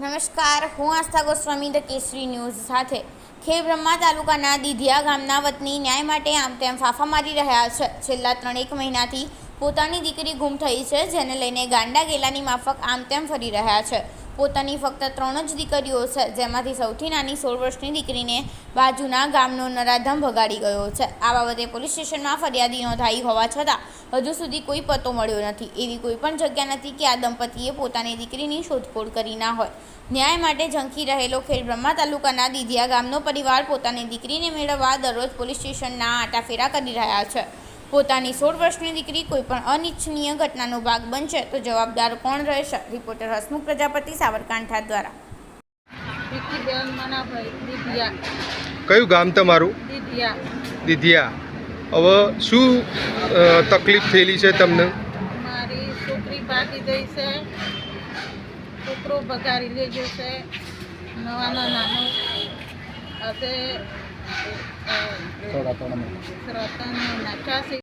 નમસ્કાર, હું Astha Goswami the Kesari news સાથે ખેડબ્રહ્મા તાલુકાના દીધિયા ગામના વતની ન્યાય માટે આમ તેમ ફાફા મારી રહ્યા છે. છેલ્લા ત્રણેક મહિનાથી પોતાની દીકરી ગુમ થઈ છે, જેને લઈને ગાંડા ગેલાની માફક આમ તેમ ફરી રહ્યા છે. પોતાની ફક્ત ત્રણ જ દીકરીઓ છે, જેમાંથી સૌથી નાની સોળ વર્ષની દીકરીને બાજુના ગામનો નરાધમ ભગાડી ગયો છે. આ બાબતે પોલીસ સ્ટેશનમાં ફરિયાદી નોંધાઈ હોવા છતાં હજુ સુધી કોઈ પતો મળ્યો નથી. એવી કોઈ પણ જગ્યા નથી કે આ દંપતીએ પોતાની દીકરીની શોધખોળ કરી ના હોય. ન્યાય માટે ઝંખી રહેલો ખેડબ્રહ્મા તાલુકાના દીધિયા ગામનો પરિવાર પોતાની દીકરીને મેળવવા દરરોજ પોલીસ સ્ટેશનના આટાફેરા કરી રહ્યા છે. પોતાની સોળ વર્ષની દીકરી કોઈ પણ અનિચ્છનીય ઘટનાનો ભાગ બનશે તો જવાબદાર કોણ રહેશે? રિપોર્ટર હસમુખ પ્રજાપતિ સાબરકાંઠા દ્વારા. વિકીબેન મનાભાઈ દીધિયા. કયું ગામ તમારું? દીધિયા. દીધિયા. હવે શું તકલીફ થયેલી છે તમને? મારી છોકરી ભાગી ગઈ છે. છોકરો ભગારી લઈ ગયો છે. નવા નાનો. હવે અ, ત્રણ મહિના. થયા છે